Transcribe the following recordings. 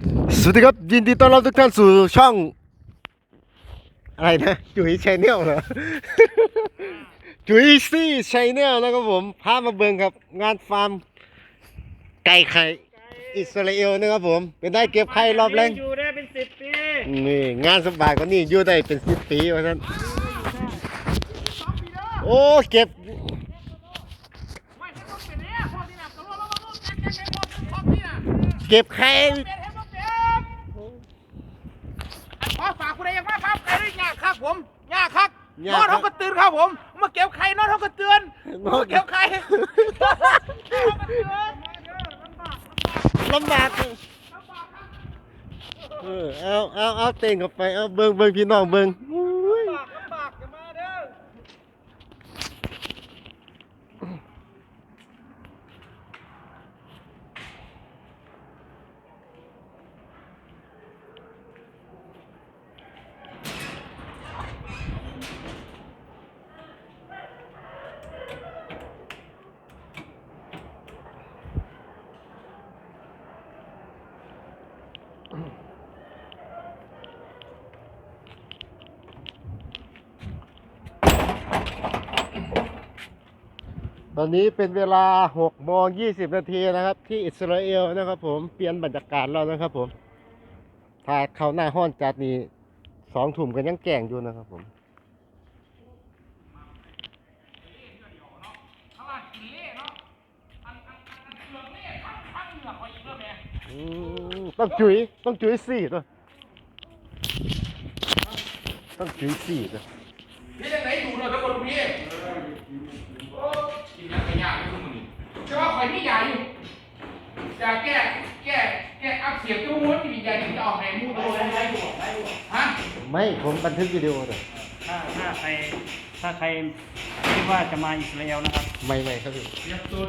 สวัสดีครับ ยินดีต้อนรับทุกท่านสู่ช่อง อะไรนะ จุ๋ยชแนลเหรอ จุ๋ยซี่ชแนลนะครับผม พามาเบิ่งครับ งานฟาร์ม ไก่ไข่ อิสราเอลนะครับผม เป็นได้เก็บไข่รอบแรงอยู่ได้เป็นสิบปีนี่งานสบายกว่านี่อยู่ได้เป็นสิบปีว่าท่านโอ้เก็บไม่ใช่ต้องเป็นเนี่ยพอที่หนักตัวเราเราต้องแก้แก้พอพอที่น่ะเก็บไข่เป็นให้ต้องเป็นขอฝากคุณเองว่าครับใครได้ยากครับผมยากครับนอนเขาก็ตื่นครับผม มาเก็บไข่นอนเขาก็เตือนมาเก็บไข่ลำบากเออเอาเอาเอาเต่งเข้าไปเอาเบิ่งเบิ่งพี่น้องเบิ่งอุ้ย ลำบากจะมาเด้อ ต อนนี้เป็นเวลา6โมง20 นาทีนะครับ ที่อิสราเอลนะครับ ผมเปลี่ยนบรรยากาศแล้วนะครับผมถ้าเขาหน้าห้อนจัดนี่สองถุ่มกันยังแก่งอยู่นะครับผมต้องจุ๋ยต้องจุ๋ยสี่ตัวต้องจุ๋ยสี่ตัวนี่จะไหนดูเลยทุกคนพี่ มึงใช่ว่าข่อยมียาอยู่ยาแก้แก้แก้อักเสบที่ม้วนที่มียาที่จะออกในมูดโดนได้อยู่ได้อยู่ฮะไม่ผมบันทึกวิดีโอเลยถ้าถ้าใครถ้าใครคิดว่าจะมาอิสราเอลนะครับ ไม่ไม่ครับพี่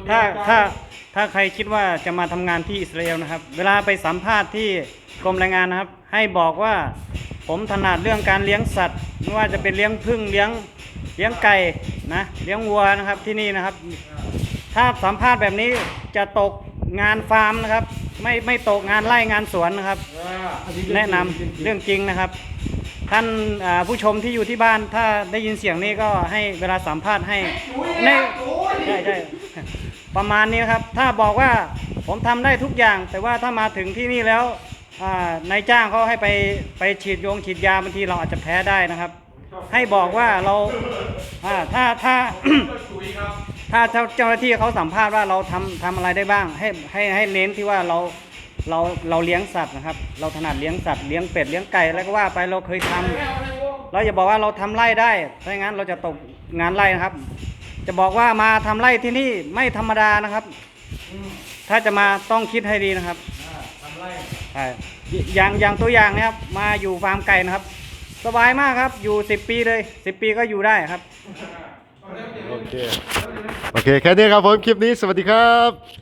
ถ้าถ้าถ้าใครคิดว่าจะมาทำงานที่อิสราเอลนะครับ เวลาไปสัมภาษณ์ที่กรมแรงงานนะครับ ให้บอกว่าผมถนัดเรื่องการเลี้ยงสัตว์ไม่ว่าจะเป็นเลี้ยงผึ้งเลี้ยงเลี้ยงไก่นะเลี้ยงวัวนะครับที่นี่นะครับ ถ้าสัมภาษณ์แบบนี้จะตกงานฟาร์มนะครับ ไม่ไม่ตกงานไร่งานสวนนะครับ แนะนำเรื่องจริงนะครับ ท่านอ่าผู้ชมที่อยู่ที่บ้านถ้าได้ยินเสียงนี้ก็ให้เวลาสัมภาษณ์ให้ในใช่ใช่ประมาณนี้นะครับ ถ้าบอกว่าผมทำได้ทุกอย่าง แต่ว่าถ้ามาถึงที่นี่แล้วอ่านายจ้างเขาให้ไปไปฉีดยงฉีดยาบางทีเราอาจจะแพ้ได้นะครับ ให้บอกว่าเราอ่าถ้าถ้า ถ้าเจ้าหน้าที่เขาสัมภาษณ์ว่าเราทำทำอะไรได้บ้าง ให้ให้ให้เน้นที่ว่าเราเราเราเลี้ยงสัตว์นะครับ เราถนัดเลี้ยงสัตว์เลี้ยงเป็ดเลี้ยงไก่แล้วก็ว่าไปเราเคยทำเราอย่าบอกว่าเราทำไร่ได้ถ้าอย่างนั้นเราจะตกงานไร่นะครับ จะบอกว่ามาทำไร่ที่นี่ไม่ธรรมดานะครับ ถ้าจะมาต้องคิดให้ดีนะครับใช่อย่างอย่างตัวอย่างนะครับ มาอยู่ฟาร์มไก่นะครับ สบายมากครับ อยู่10ปีเลย10ปีก็อยู่ได้ครับ โอเค โอเค แค่นี้ครับผม คลิปนี้ สวัสดีครับ